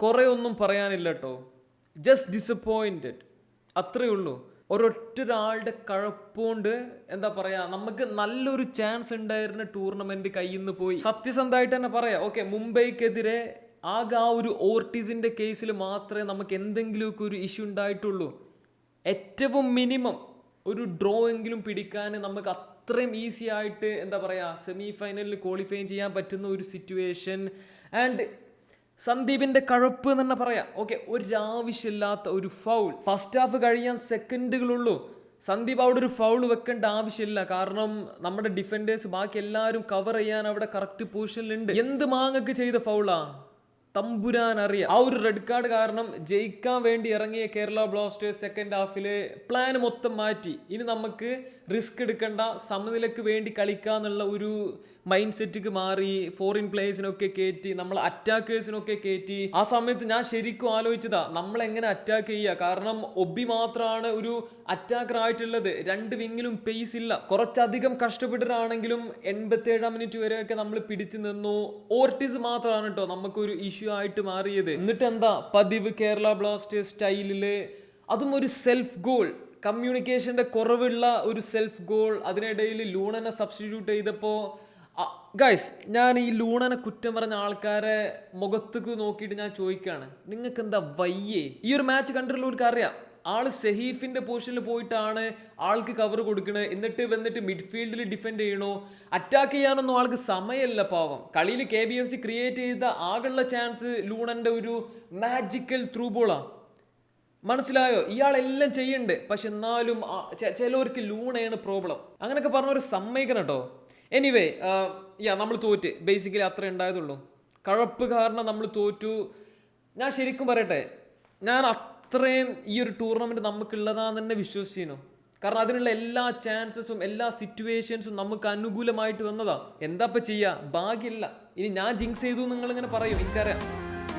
കുറേ ഒന്നും പറയാനില്ല കേട്ടോ ജസ്റ്റ് ഡിസപ്പോയിന്റഡ് അത്രയേ ഉള്ളൂ. ഒരൊറ്റ ഒരാളുടെ കഴപ്പുകൊണ്ട് എന്താ പറയാ നമുക്ക് നല്ലൊരു ചാൻസ് ഉണ്ടായിരുന്ന ടൂർണമെന്റ് കയ്യിൽ നിന്ന് പോയി. സത്യസന്ധമായിട്ട് തന്നെ പറയാം. ഓക്കെ മുംബൈക്കെതിരെ ആകെ ആ ഒരു ഓർട്ടിസിന്റെ കേസിൽ മാത്രമേ നമുക്ക് എന്തെങ്കിലുമൊക്കെ ഒരു ഇഷ്യൂ ഉണ്ടായിട്ടുള്ളൂ. ഏറ്റവും മിനിമം ഒരു ഡ്രോ എങ്കിലും പിടിക്കാൻ നമുക്ക് അത്രയും ഈസി ആയിട്ട് എന്താ പറയുക സെമി ഫൈനലിൽ ക്വാളിഫൈ ചെയ്യാൻ പറ്റുന്ന ഒരു സിറ്റുവേഷൻ ആൻഡ് സന്ദീപിന്റെ കഴപ്പ് എന്ന് തന്നെ പറയാം. ഓക്കെ ഒരാവശ്യമില്ലാത്ത ഒരു ഫൗൾ ഫസ്റ്റ് ഹാഫ് കഴിയാൻ സെക്കൻഡുകളുള്ളൂ. സന്ദീപ് അവിടെ ഒരു ഫൗൾ വെക്കേണ്ട ആവശ്യമില്ല. കാരണം നമ്മുടെ ഡിഫൻഡേഴ്സ് ബാക്കി എല്ലാവരും കവർ ചെയ്യാൻ അവിടെ കറക്റ്റ് പൊസിഷനിലുണ്ട് എന്ത് മാങ്ങക്ക് ചെയ്ത ഫൗളാ തമ്പുരാൻ അറിയാം. ആ ഒരു റെഡ് കാർഡ് കാരണം ജയിക്കാൻ വേണ്ടി ഇറങ്ങിയ കേരള ബ്ലാസ്റ്റേഴ്സ് സെക്കൻഡ് ഹാഫിൽ പ്ലാൻ മൊത്തം മാറ്റി. ഇനി നമുക്ക് റിസ്ക് എടുക്കേണ്ട സമനിലക്ക് വേണ്ടി കളിക്കാന്നുള്ള ഒരു മൈൻഡ് സെറ്റിക്ക് മാറി ഫോറിൻ പ്ലേയേഴ്സിനൊക്കെ കയറ്റി നമ്മൾ അറ്റാക്കേഴ്സിനൊക്കെ കയറ്റി ആ സമയത്ത് ഞാൻ ശരിക്കും ആലോചിച്ചതാ നമ്മൾ എങ്ങനെ അറ്റാക്ക് ചെയ്യുക? കാരണം ഒബി മാത്രമാണ് ഒരു അറ്റാക്കർ ആയിട്ടുള്ളത്. രണ്ട് വിങ്ങിലും പേസ് ഇല്ല. കുറച്ചധികം കഷ്ടപ്പെട്ടിട്ടാണെങ്കിലും എൺപത്തേഴാം മിനിറ്റ് വരെയൊക്കെ നമ്മൾ പിടിച്ചു നിന്നു. ഓർട്ടിസ് മാത്രമാണ് കേട്ടോ നമുക്കൊരു ഇഷ്യൂ ആയിട്ട് മാറിയത്. എന്നിട്ട് എന്താ? പതിവ് കേരള ബ്ലാസ്റ്റേഴ്സ് സ്റ്റൈലിൽ അതും ഒരു സെൽഫ് ഗോൾ കമ്മ്യൂണിക്കേഷന്റെ കുറവുള്ള ഒരു സെൽഫ് ഗോൾ അതിനിടയിൽ ലൂണനെ സബ്സ്റ്റിറ്റ്യൂട്ട് ചെയ്തപ്പോൾ ഗൈസ് ഞാൻ ഈ ലൂണനെ കുറ്റം പറഞ്ഞ ആൾക്കാരെ മുഖത്തേക്ക് നോക്കിയിട്ട് ഞാൻ ചോദിക്കുകയാണ് നിങ്ങൾക്ക് എന്താ വയ്യേ? ഈ ഒരു മാച്ച് കണ്ടിട്ടുള്ളവർക്ക് അറിയാം. ആൾ സെഹീഫിന്റെ പൊസിഷനിൽ പോയിട്ടാണ് ആൾക്ക് കവർ കൊടുക്കണത് എന്നിട്ട് വന്നിട്ട് മിഡ്ഫീൽഡിൽ ഡിഫെൻഡ് ചെയ്യണോ? അറ്റാക്ക് ചെയ്യാനൊന്നും ആൾക്ക് സമയമല്ല പാവം. കളിയിൽ K B F C create ചെയ്ത ആകെയുള്ള ചാൻസ് ലൂണന്റെ ഒരു മാജിക്കൽ ത്രൂ ബോളാണ് മനസ്സിലായോ? ഇയാളെല്ലാം ചെയ്യണ്ട്. പക്ഷെ എന്നാലും ചിലവർക്ക് ലൂണയാണ് പ്രോബ്ലം അങ്ങനെയൊക്കെ പറഞ്ഞവർ സമ്മതിക്കണം കേട്ടോ എനിവേ യാ നമ്മൾ തോറ്റ്. ബേസിക്കലി അത്ര ഉണ്ടായതുള്ളൂ. കഴപ്പ് കാരണം നമ്മൾ തോറ്റു. ഞാൻ ശരിക്കും പറയട്ടെ ഞാൻ അത്രയും ഈ ഒരു ടൂർണമെന്റ് നമുക്കുള്ളതാന്ന് തന്നെ വിശ്വസിച്ചിരുന്നു. കാരണം അതിനുള്ള എല്ലാ ചാൻസസും എല്ലാ സിറ്റുവേഷൻസും നമുക്ക് അനുകൂലമായിട്ട് വന്നതാ. എന്താ ഇപ്പം ചെയ്യുക ഭാഗ്യമില്ല ഇനി ഞാൻ ജിങ്സ് ചെയ്തു നിങ്ങളിങ്ങനെ പറയും. എനിക്കറിയാം.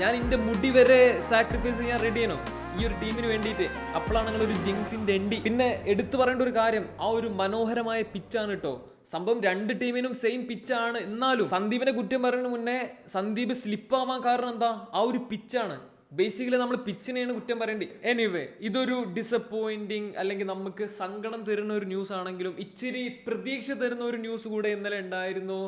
ഞാൻ എന്റെ മുടി വരെ സാക്രിഫൈസ് ചെയ്യാൻ റെഡി ആണോ ഈ ഒരു ടീമിന് വേണ്ടിയിട്ട്. അപ്പോഴാണ് നിങ്ങളൊരു ജിങ്സിന്റെ എൻഡി. പിന്നെ എടുത്തു പറയേണ്ട ഒരു കാര്യം ആ ഒരു മനോഹരമായ പിച്ചാണ് കേട്ടോ സംഭവം രണ്ട് ടീമിനും സെയിം പിച്ചാണ് എന്നാലും സന്ദീപിനെ കുറ്റം പറയുന്നതിന് മുന്നേ സന്ദീപ് സ്ലിപ്പ് ആവാൻ കാരണം എന്താ? ആ ഒരു പിച്ചാണ് ബേസിക്കലി നമ്മൾ പിച്ചിനെയാണ് കുറ്റം പറയേണ്ടത് എനിവേ ഇതൊരു ഡിസപ്പോയിന്റിങ് അല്ലെങ്കിൽ നമുക്ക് സങ്കടം തരുന്ന ഒരു ന്യൂസ് ആണെങ്കിലും ഇച്ചിരി പ്രതീക്ഷ തരുന്ന ഒരു ന്യൂസ് കൂടെ ഇന്നലെ ഉണ്ടായിരുന്നു.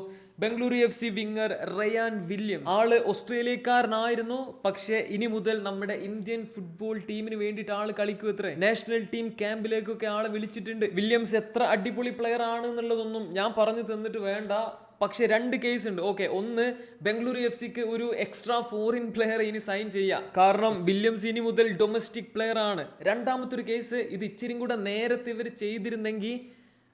Bengaluru F C winger Ryan William ആൾ ഓസ്ട്രേലിയക്കാരനായിരുന്നു. പക്ഷേ ഇനി മുതൽ നമ്മുടെ ഇന്ത്യൻ ഫുട്ബോൾ ടീമിന് വേണ്ടിയിട്ട് ആൾ കളിക്കും എത്ര നാഷണൽ ടീം ക്യാമ്പിലേക്കൊക്കെ ആളെ വിളിച്ചിട്ടുണ്ട്. വില്യംസ് എത്ര അടിപൊളി പ്ലെയർ ആണ് എന്നുള്ളതൊന്നും ഞാൻ പറഞ്ഞു തന്നിട്ട് വേണ്ട. പക്ഷേ രണ്ട് കേസ് ഉണ്ട്. ഓക്കെ ഒന്ന് ബംഗളൂരു എഫ് സിക്ക് ഒരു എക്സ്ട്രാ ഫോറിൻ പ്ലെയർ ഇനി സൈൻ ചെയ്യാം. കാരണം വില്യംസ് ഇനി മുതൽ ഡൊമസ്റ്റിക് പ്ലെയർ ആണ്. രണ്ടാമത്തെ ഒരു കേസ് ഇത് ഇച്ചിരി കൂടെ നേരത്തെ ഇവർ ചെയ്തിരുന്നെങ്കിൽ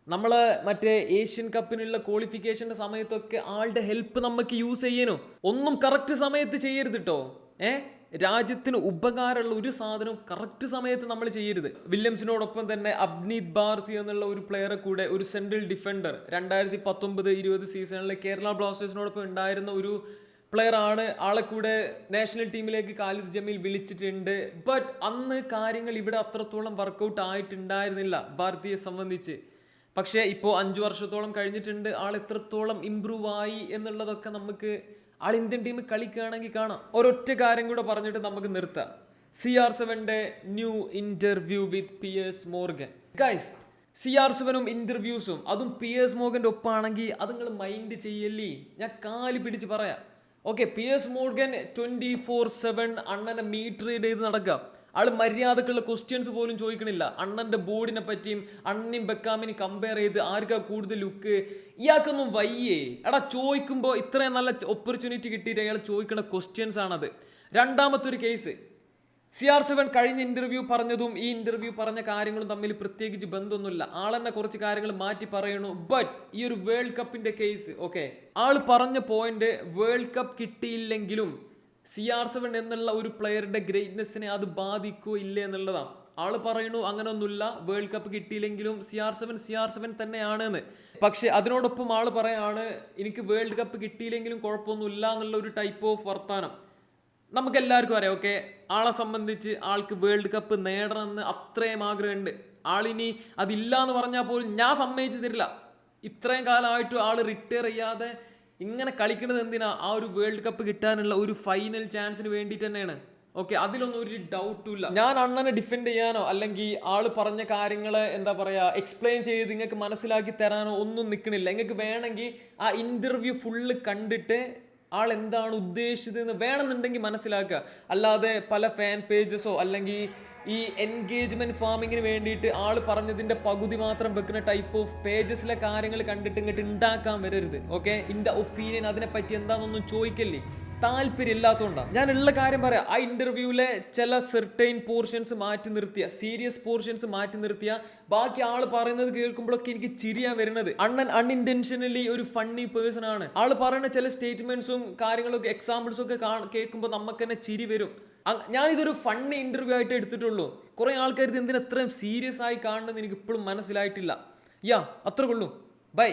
നമ്മൾ മറ്റേ ഏഷ്യൻ കപ്പിനുള്ള ക്വാളിഫിക്കേഷന്റെ സമയത്തൊക്കെ ആളുടെ ഹെൽപ്പ് നമുക്ക് യൂസ് ചെയ്യണോ ഒന്നും കറക്റ്റ് സമയത്ത് ചെയ്യരുത് കേട്ടോ ഏ? രാജ്യത്തിന് ഉപകാരമുള്ള ഒരു സാധനവും കറക്റ്റ് സമയത്ത് നമ്മൾ ചെയ്യരുത്. വില്യംസിനോടൊപ്പം തന്നെ അബ്നീത് ബാർസി എന്നുള്ള ഒരു പ്ലെയറെ കൂടെ ഒരു സെൻട്രൽ ഡിഫൻഡർ രണ്ടായിരത്തി പത്തൊമ്പത് ഇരുപത് സീസണിൽ കേരള ബ്ലാസ്റ്റേഴ്സിനോടൊപ്പം ഉണ്ടായിരുന്ന ഒരു പ്ലെയർ ആണ്. ആളെ കൂടെ നാഷണൽ ടീമിലേക്ക് ഖാലിദ് ജമീൽ വിളിച്ചിട്ടുണ്ട്. ബട്ട് അന്ന് കാര്യങ്ങൾ ഇവിടെ അത്രത്തോളം വർക്കൗട്ട് ആയിട്ടുണ്ടായിരുന്നില്ല ഭാരതീയെ സംബന്ധിച്ച്. പക്ഷേ ഇപ്പോൾ അഞ്ചു വർഷത്തോളം കഴിഞ്ഞിട്ടുണ്ട്. ആൾ എത്രത്തോളം ഇമ്പ്രൂവ് ആയി എന്നുള്ളതൊക്കെ നമുക്ക് ആൾ ഇന്ത്യൻ ടീം കളിക്കുകയാണെങ്കിൽ കാണാം. ഒരൊറ്റ കാര്യം കൂടെ പറഞ്ഞിട്ട് നമുക്ക് നിർത്താം. C R സെവന്റെ new interview with Piers Morgan guys C R സെവനും ഇന്റർവ്യൂസും അതും പിയേഴ്സ് മോർഗന്റെ ഒപ്പാണെങ്കിൽ അത് നിങ്ങൾ മൈൻഡ് ചെയ്യല്ലേ? ഞാൻ കാലി പിടിച്ച് പറയാം. Okay Piers Morgan twenty four seven അണ്ണനെ മീറ്റ് റീഡ് ചെയ്ത് നടക്കാം. ആൾ മര്യാദക്കുള്ള ക്വസ്റ്റ്യൻസ് പോലും ചോദിക്കണില്ല. അണ്ണന്റെ ബോർഡിനെ പറ്റിയും അണ്ണയും ബെക്കാമിനെ കമ്പയർ ചെയ്ത് ആർക്കാ കൂടുതൽ ലുക്ക് ഇയാൾക്കൊന്നും വയ്യേ. എടാ ചോദിക്കുമ്പോൾ ഇത്രയും നല്ല ഓപ്പർച്യൂണിറ്റി കിട്ടിയിട്ട് അയാൾ ചോദിക്കുന്ന ക്വസ്റ്റ്യൻസ് ആണത്. രണ്ടാമത്തെ ഒരു കേസ് സി ആർ സെവൻ കഴിഞ്ഞ ഇന്റർവ്യൂ പറഞ്ഞതും ഈ ഇന്റർവ്യൂ പറഞ്ഞ കാര്യങ്ങളും തമ്മിൽ പ്രത്യേകിച്ച് ബന്ധമൊന്നുമില്ല. ആളെന്നെ കുറച്ച് കാര്യങ്ങൾ മാറ്റി പറയണു. ബട്ട് ഈ ഒരു വേൾഡ് കപ്പിന്റെ കേസ് ഓക്കെ ആൾ പറഞ്ഞ പോയിന്റ് വേൾഡ് കപ്പ് കിട്ടിയില്ലെങ്കിലും സി ആർ സെവൻ എന്നുള്ള ഒരു പ്ലെയറുടെ ഗ്രേറ്റ്നെസ്സിനെ അത് ബാധിക്കോ ഇല്ലേ എന്നുള്ളതാണ്. ആൾ പറയണു അങ്ങനൊന്നുമില്ല. വേൾഡ് കപ്പ് കിട്ടിയില്ലെങ്കിലും C R seven C R seven തന്നെയാണ് എന്ന് പക്ഷെ അതിനോടൊപ്പം ആൾ പറയാണ് എനിക്ക് വേൾഡ് കപ്പ് കിട്ടിയില്ലെങ്കിലും കുഴപ്പമൊന്നുമില്ല എന്നുള്ള ഒരു ടൈപ്പ് ഓഫ് വർത്താനം. നമുക്ക് എല്ലാവർക്കും അറിയാം ഓക്കെ ആളെ സംബന്ധിച്ച് ആൾക്ക് വേൾഡ് കപ്പ് നേടണമെന്ന് അത്രയും ആഗ്രഹമുണ്ട്. ആളിനി അതില്ല എന്ന് പറഞ്ഞാൽ പോലും ഞാൻ സമ്മതിച്ചു തരില്ല ഇത്രയും കാലമായിട്ടും ആൾ റിട്ടയർ ചെയ്യാതെ ഇങ്ങനെ കളിക്കുന്നത് എന്തിനാ? ആ ഒരു വേൾഡ് കപ്പ് കിട്ടാനുള്ള ഒരു ഫൈനൽ ചാൻസിന് വേണ്ടിയിട്ട് തന്നെയാണ്. ഓക്കെ അതിലൊന്നും ഒരു ഡൗട്ടും ഇല്ല. ഞാൻ അണ്ണനെ ഡിഫെൻഡ് ചെയ്യാനോ അല്ലെങ്കിൽ ആൾ പറഞ്ഞ കാര്യങ്ങളെ എന്താ പറയാ എക്സ്പ്ലെയിൻ ചെയ്ത് നിങ്ങൾക്ക് മനസ്സിലാക്കി തരാനോ ഒന്നും നിൽക്കണില്ല നിങ്ങൾക്ക് വേണമെങ്കിൽ ആ ഇന്റർവ്യൂ ഫുള്ള് കണ്ടിട്ട് ആൾ എന്താണ് ഉദ്ദേശിച്ചത് എന്ന് വേണമെന്നുണ്ടെങ്കിൽ മനസ്സിലാക്കുക. അല്ലാതെ പല ഫാൻ പേജസോ അല്ലെങ്കിൽ ഈ എൻഗേജ്മെന്റ് ഫാമിങ്ങിന് വേണ്ടിയിട്ട് ആൾ പറഞ്ഞതിന്റെ പകുതി മാത്രം വെക്കുന്ന ടൈപ്പ് ഓഫ് പേജസിലെ കാര്യങ്ങൾ കണ്ടിട്ട് ഇങ്ങോട്ട് ഉണ്ടാക്കാൻ വരരുത് ഓക്കെ ദ ഒപ്പീനിയൻ അതിനെപ്പറ്റി എന്താണെന്നൊന്നും ചോദിക്കല്ലേ? താല്പര്യം ഇല്ലാത്തതുകൊണ്ടാണ് ഞാൻ ഉള്ള കാര്യം പറയാം ആ ഇന്റർവ്യൂവിലെ ചില സെർട്ടൈൻ പോർഷൻസ് മാറ്റി നിർത്തിയ സീരിയസ് പോർഷൻസ് മാറ്റി നിർത്തിയ ബാക്കി ആൾ പറയുന്നത് കേൾക്കുമ്പോഴൊക്കെ എനിക്ക് ചിരിയാൻ വരുന്നത്. അണ്ണൻ അൺഇന്റൻഷനലി ഒരു ഫണ്ണി പേഴ്സൺ ആണ്. ആൾ പറയുന്ന ചില സ്റ്റേറ്റ്മെന്റ്സും കാര്യങ്ങളൊക്കെ എക്സാമ്പിൾസും ഒക്കെ കേൾക്കുമ്പോൾ നമുക്ക് തന്നെ ചിരി വരും. ഞാനിതൊരു ഫണ്ണി ഇന്റർവ്യൂ ആയിട്ട് എടുത്തിട്ടുള്ളൂ. കുറെ ആൾക്കാർ ഇത് എന്തിനാ ഇത്രയും സീരിയസ് ആയി കാണുന്നത് എനിക്ക് ഇപ്പോഴും മനസ്സിലായിട്ടില്ല. യാ അത്ര കൊള്ളൂ ബൈ